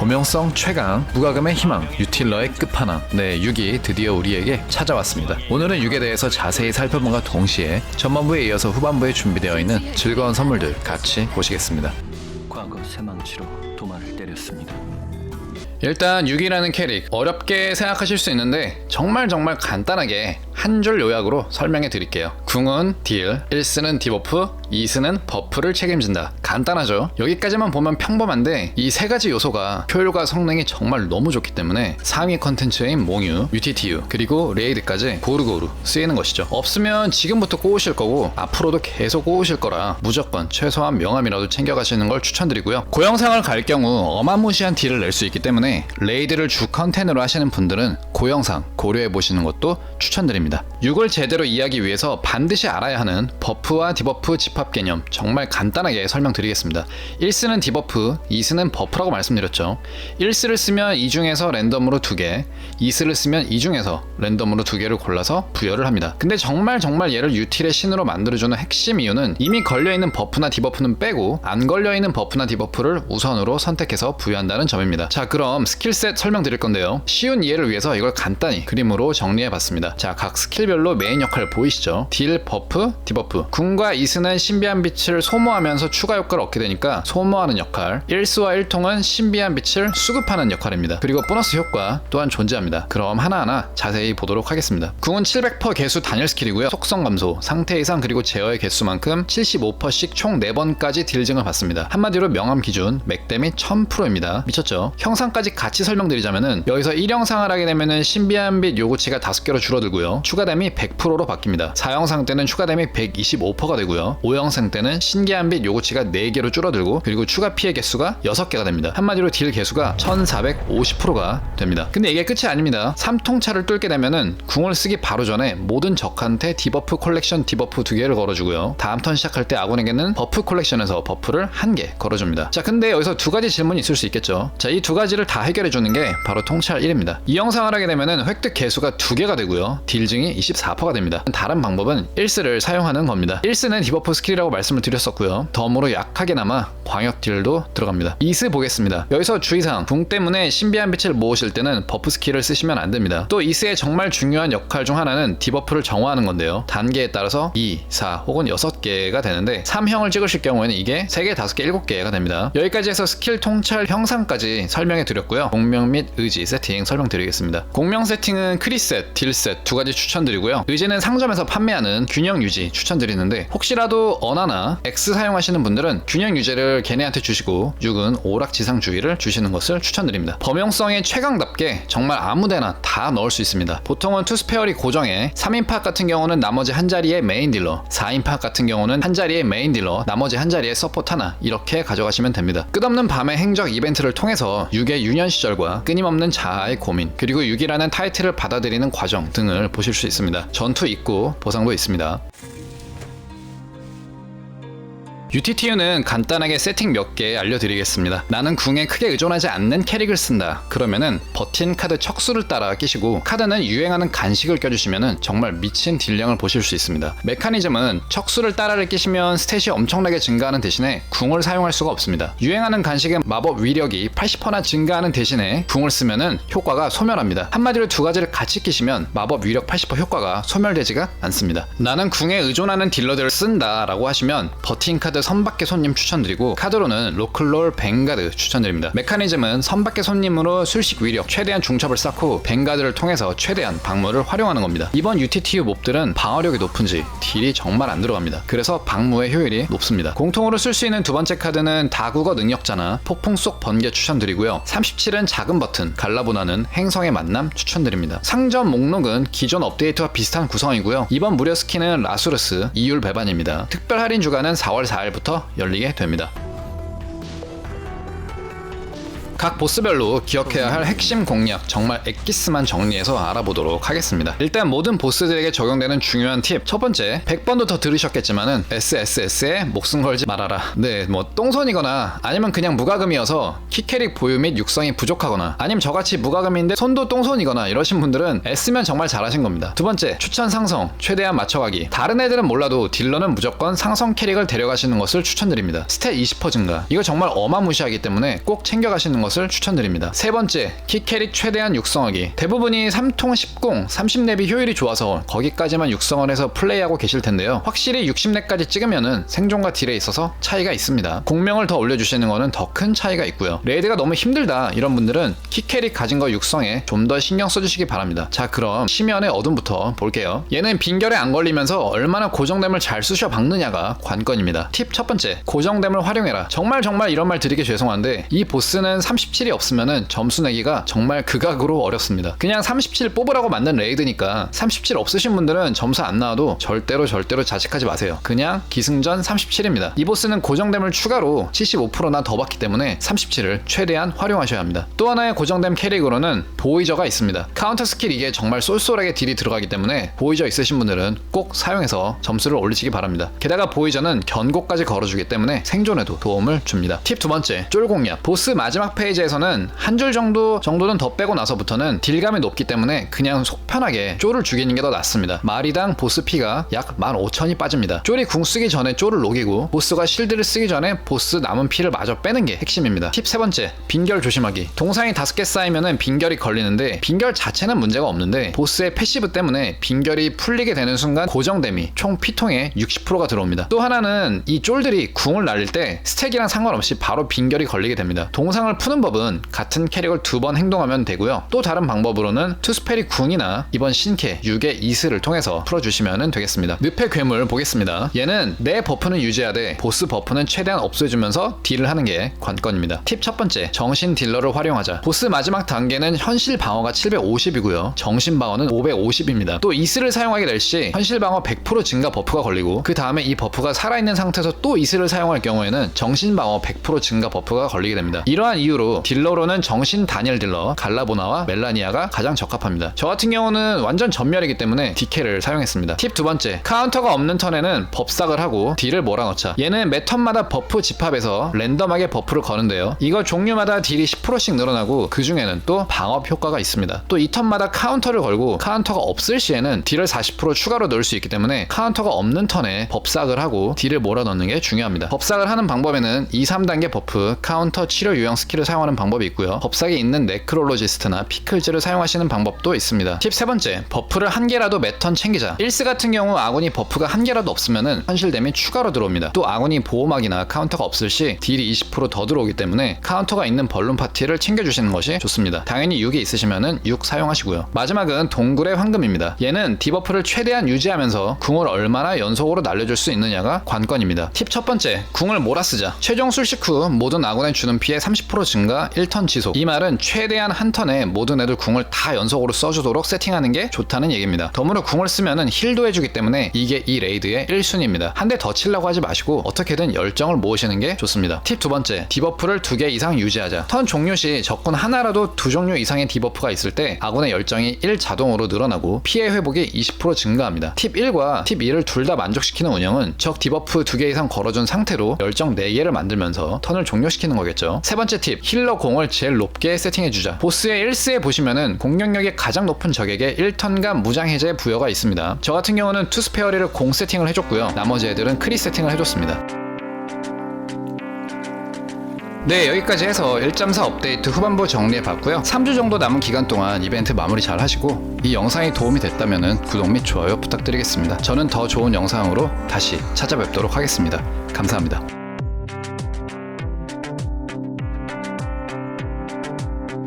범용성 최강, 무과금의 희망, 유틸러의 끝판왕. 네, 6이 드디어 우리에게 찾아왔습니다. 오늘은 6에 대해서 자세히 살펴본과 동시에 전반부에 이어서 후반부에 준비되어 있는 즐거운 선물들 같이 보시겠습니다. 과거 새망치로 도마를 때렸습니다. 일단 6이라는 캐릭 어렵게 생각하실 수 있는데 정말 정말 간단하게 한 줄 요약으로 설명해 드릴게요. 궁은 딜, 1스는 디버프, 2스는 버프를 책임진다. 간단하죠? 여기까지만 보면 평범한데 이 세 가지 요소가 효율과 성능이 정말 너무 좋기 때문에 상위 컨텐츠인 몽유, UTTU 그리고 레이드까지 고루고루 쓰이는 것이죠. 없으면 지금부터 꼬우실 거고 앞으로도 계속 꼬우실 거라 무조건 최소한 명함이라도 챙겨가시는 걸 추천드리고요. 고영상을 갈 경우 어마무시한 딜을 낼 수 있기 때문에 레이드를 주 컨텐으로 하시는 분들은 고영상 고려해 보시는 것도 추천드립니다. 6을 제대로 이해하기 위해서 반드시 알아야 하는 버프와 디버프 집합 개념 정말 간단하게 설명드리겠습니다. 1스는 디버프, 2스는 버프라고 말씀드렸죠. 1스를 쓰면 이 중에서 랜덤으로 2개, 2스를 쓰면 이 중에서 랜덤으로 2개를 골라서 부여를 합니다. 근데 정말 정말 얘를 유틸의 신으로 만들어주는 핵심 이유는 이미 걸려있는 버프나 디버프는 빼고 안 걸려있는 버프나 디버프를 우선으로 선택해서 부여한다는 점입니다. 자 그럼 스킬셋 설명드릴 건데요. 쉬운 이해를 위해서 이걸 간단히 그림으로 정리해봤습니다. 자각 스킬별로 메인 역할 보이시죠? 딜, 버프, 디버프 궁과 이스는 신비한 빛을 소모하면서 추가 효과를 얻게 되니까 소모하는 역할 1스와 1통은 신비한 빛을 수급하는 역할입니다. 그리고 보너스 효과 또한 존재합니다. 그럼 하나하나 자세히 보도록 하겠습니다. 궁은 700% 개수 단일 스킬이고요. 속성 감소, 상태 이상 그리고 제어의 개수만큼 75%씩 총 4번까지 딜증을 받습니다. 한마디로 명암 기준 맥댐이 1000%입니다. 미쳤죠? 형상까지 같이 설명드리자면은 여기서 1형상을 하게 되면은 신비한 빛 요구치가 5개로 줄어들고요. 추가댐이 100%로 바뀝니다. 4형상 때는 추가댐이 125%가 되고요. 5형상 때는 신기한 빛 요구치가 4개로 줄어들고 그리고 추가 피해 개수가 6개가 됩니다. 한마디로 딜 개수가 1450%가 됩니다. 근데 이게 끝이 아닙니다. 3통차를 뚫게 되면은 궁을 쓰기 바로 전에 모든 적한테 디버프 콜렉션 디버프 2개를 걸어주고요. 다음 턴 시작할 때 아군에게는 버프 콜렉션에서 버프를 1개 걸어줍니다. 자 근데 여기서 두 가지 질문이 있을 수 있겠죠. 자 이 두 가지를 다 해결해 주는 게 바로 통찰 1입니다. 이 영상을 하게 되면은 획득 개수가 2개가 되고요. 딜 증이 24%가 됩니다. 다른 방법은 1스를 사용하는 겁니다. 1스는 디버프 스킬이라고 말씀을 드렸었고요. 덤으로 약하게나마 광역 딜도 들어갑니다. 2스 보겠습니다. 여기서 주의사항 궁 때문에 신비한 빛을 모으실 때는 버프 스킬을 쓰시면 안 됩니다. 또 2스의 정말 중요한 역할 중 하나는 디버프를 정화하는 건데요. 단계에 따라서 2, 4 혹은 6개가 되는데 3형을 찍으실 경우에는 이게 3개, 5개, 7개가 됩니다. 여기까지 해서 스킬 통찰 형상까지 설명해 드렸고요. 공명 및 의지 세팅 설명드리겠습니다. 공명 세팅은 크리셋, 딜셋 두 가지 추천드리고요. 의지는 상점에서 판매하는 균형 유지 추천드리는데 혹시라도 언하나 X 사용하시는 분들은 균형 유지를 걔네한테 주시고 6은 오락지상 주의를 주시는 것을 추천드립니다. 범용성의 최강답게 정말 아무데나 다 넣을 수 있습니다. 보통은 투스페어리 고정에 3인팟 같은 경우는 나머지 한 자리에 메인 딜러, 4인팟 같은 경우는 한 자리에 메인 딜러, 나머지 한 자리에 서포트 하나 이렇게 가져가시면 됩니다. 끝없는 밤의 행적 이벤트를 통해서 6의 유년 시절과 끊임없는 자아의 고민, 그리고 6이라는 타이틀을 받아들이는 과정 등을 보실 수 있습니다. 전투 입구 보상도 있습니다. UTTU는 간단하게 세팅 몇 개 알려드리겠습니다. 나는 궁에 크게 의존하지 않는 캐릭을 쓴다. 그러면은 버틴 카드 척수를 따라 끼시고 카드는 유행하는 간식을 껴주시면은 정말 미친 딜량을 보실 수 있습니다. 메커니즘은 척수를 따라를 끼시면 스탯이 엄청나게 증가하는 대신에 궁을 사용할 수가 없습니다. 유행하는 간식의 마법 위력이 80%나 증가하는 대신에 궁을 쓰면은 효과가 소멸합니다. 한마디로 두 가지를 같이 끼시면 마법 위력 80% 효과가 소멸되지가 않습니다. 나는 궁에 의존하는 딜러들을 쓴다라고 하시면 버틴 카드 선밖의 손님 추천드리고 카드로는 로클롤 뱅가드 추천드립니다. 메커니즘은 선밖의 손님으로 술식 위력 최대한 중첩을 쌓고 뱅가드를 통해서 최대한 방무를 활용하는 겁니다. 이번 UTTU 몹들은 방어력이 높은지 딜이 정말 안 들어갑니다. 그래서 방무의 효율이 높습니다. 공통으로 쓸 수 있는 두 번째 카드는 다국어 능력자나 폭풍 속 번개 추천드리고요. 37은 작은 버튼, 갈라보나는 행성의 만남 추천드립니다. 상점 목록은 기존 업데이트와 비슷한 구성이고요. 이번 무료 스킨은 라수르스, 이율 배반입니다. 특별 할인 주간은 4월 4일부터 열리게 됩니다. 각 보스별로 기억해야 할 핵심 공략 정말 엑기스만 정리해서 알아보도록 하겠습니다. 일단 모든 보스들에게 적용되는 중요한 팁. 첫 번째, 100번도 더 들으셨겠지만은 SSS에 목숨 걸지 말아라. 네, 뭐 똥손이거나 아니면 그냥 무과금이어서 키캐릭 보유 및 육성이 부족하거나 아니면 저같이 무과금인데 손도 똥손이거나 이러신 분들은 S면 정말 잘하신 겁니다. 두 번째, 추천 상성 최대한 맞춰가기. 다른 애들은 몰라도 딜러는 무조건 상성 캐릭을 데려가시는 것을 추천드립니다. 스탯 20% 증가. 이거 정말 어마무시하기 때문에 꼭 챙겨가시는 것을 것을 추천드립니다. 세 번째, 키캐릭 최대한 육성하기. 대부분이 3통 10공, 30렙이 효율이 좋아서 거기까지만 육성을 해서 플레이하고 계실 텐데요. 확실히 60렙까지 찍으면은 생존과 딜에 있어서 차이가 있습니다. 공명을 더 올려주시는 거는 더 큰 차이가 있고요. 레이드가 너무 힘들다 이런 분들은 키캐릭 가진 거 육성에 좀 더 신경 써주시기 바랍니다. 자 그럼 심연의 어둠부터 볼게요. 얘는 빈결에 안 걸리면서 얼마나 고정됨을 잘 쑤셔 박느냐가 관건입니다. 팁 첫 번째, 고정됨을 활용해라. 정말 정말 이런 말 드리기 죄송한데 이 보스는 37이 없으면은 점수 내기가 정말 극악으로 어렵습니다. 그냥 37 뽑으라고 만든 레이드니까 37 없으신 분들은 점수 안 나와도 절대로 절대로 자책하지 마세요. 그냥 기승전 37입니다. 이 보스는 고정됨을 추가로 75%나 더 받기 때문에 37을 최대한 활용하셔야 합니다. 또 하나의 고정됨 캐릭으로는 보이저가 있습니다. 카운터 스킬 이게 정말 쏠쏠하게 딜이 들어가기 때문에 보이저 있으신 분들은 꼭 사용해서 점수를 올리시기 바랍니다. 게다가 보이저는 견고까지 걸어주기 때문에 생존에도 도움을 줍니다. 팁 두 번째, 쫄 공략. 보스 마지막 페이지 에서는 한 줄 정도 정도는 더 빼고 나서부터는 딜감이 높기 때문에 그냥 속 편하게 쫄을 죽이는 게 더 낫습니다. 마리당 보스 피가 약 15,000이 빠집니다. 쫄이 궁 쓰기 전에 쫄을 녹이고 보스가 실드를 쓰기 전에 보스 남은 피를 마저 빼는 게 핵심입니다. 팁 세 번째, 빈결 조심하기. 동상이 다섯 개 쌓이면은 빈결이 걸리는데 빈결 자체는 문제가 없는데 보스의 패시브 때문에 빈결이 풀리게 되는 순간 고정됨이 총 피통의 60%가 들어옵니다. 또 하나는 이 쫄들이 궁을 날릴 때 스택이랑 상관없이 바로 빈결이 걸리게 됩니다. 동상을 푸는 법은 같은 캐릭을 두 번 행동하면 되고요. 또 다른 방법으로는 투스페리 궁이나 이번 신캐 6의 이스를 통해서 풀어주시면 되겠습니다. 늪의 괴물 보겠습니다. 얘는 내 버프는 유지하되 보스 버프는 최대한 없애주면서 딜을 하는 게 관건입니다. 팁 첫 번째, 정신 딜러를 활용하자. 보스 마지막 단계는 현실 방어가 750이고요. 정신 방어는 550입니다. 또 이스를 사용하게 될 시 현실 방어 100% 증가 버프가 걸리고 그 다음에 이 버프가 살아있는 상태에서 또 이스를 사용할 경우에는 정신 방어 100% 증가 버프가 걸리게 됩니다. 이러한 이유로 딜러로는 정신 단일 딜러 갈라보나와 멜라니아가 가장 적합합니다. 저 같은 경우는 완전 전멸이기 때문에 디케를 사용했습니다. 팁 두 번째, 카운터가 없는 턴에는 법삭을 하고 딜을 몰아넣자. 얘는 매 턴마다 버프 집합에서 랜덤하게 버프를 거는데요. 이거 종류마다 딜이 10%씩 늘어나고 그 중에는 또 방업 효과가 있습니다. 또 이 턴마다 카운터를 걸고 카운터가 없을 시에는 딜을 40% 추가로 넣을 수 있기 때문에 카운터가 없는 턴에 법삭을 하고 딜을 몰아넣는 게 중요합니다. 법삭을 하는 방법에는 2, 3단계 버프, 카운터 치료 유형 스킬을 사용하는 방법이 있고요. 법삭에 있는 네크롤로지스트나 피클즈를 사용하시는 방법도 있습니다. 팁세 번째, 버프를 한 개라도 매턴 챙기자. 1스 같은 경우 아군이 버프가 한 개라도 없으면은 현실됨이 추가로 들어옵니다. 또 아군이 보호막이나 카운터가 없을 시 딜이 20%더 들어오기 때문에 카운터가 있는 벌룬 파티를 챙겨주시는 것이 좋습니다. 당연히 6이 있으시면은 6 사용하시고요. 마지막은 동굴의 황금입니다. 얘는 디버프를 최대한 유지하면서 궁을 얼마나 연속으로 날려줄 수 있느냐가 관건입니다. 팁 첫 번째, 궁을 몰아쓰자. 최종 술식 후 모든 아군에 주는 피해 30% 증가 1턴 지속. 이 말은 최대한 한 턴에 모든 애들 궁을 다 연속으로 써주도록 세팅하는 게 좋다는 얘기입니다. 덤으로 궁을 쓰면은 힐도 해주기 때문에 이게 이 레이드의 1순위입니다. 한 대 더 치려고 하지 마시고 어떻게든 열정을 모으시는 게 좋습니다. 팁 두 번째, 디버프를 두 개 이상 유지하자. 턴 종료 시 적군 하나라도 두 종류 이상의 디버프가 있을 때 아군의 열정이 1 자동으로 늘어나고 피해 회복이 20% 증가합니다. 팁 1과 팁 2를 둘 다 만족시키는 운영은 적 디버프 두 개 이상 걸어준 상태로 열정 4개를 만들면서 턴을 종료시키는 거겠죠. 세 번째 팁, 힐러 공을 제일 높게 세팅해주자. 보스의 1스에 보시면은 공격력이 가장 높은 적에게 1턴간 무장 해제 부여가 있습니다. 저 같은 경우는 투스페어리를 공 세팅을 해줬고요. 나머지 애들은 크리 세팅을 해줬습니다. 네 여기까지 해서 1.4 업데이트 후반부 정리해봤고요 3주 정도 남은 기간 동안 이벤트 마무리 잘 하시고 이 영상이 도움이 됐다면 구독 및 좋아요 부탁드리겠습니다 저는 더 좋은 영상으로 다시 찾아뵙도록 하겠습니다 감사합니다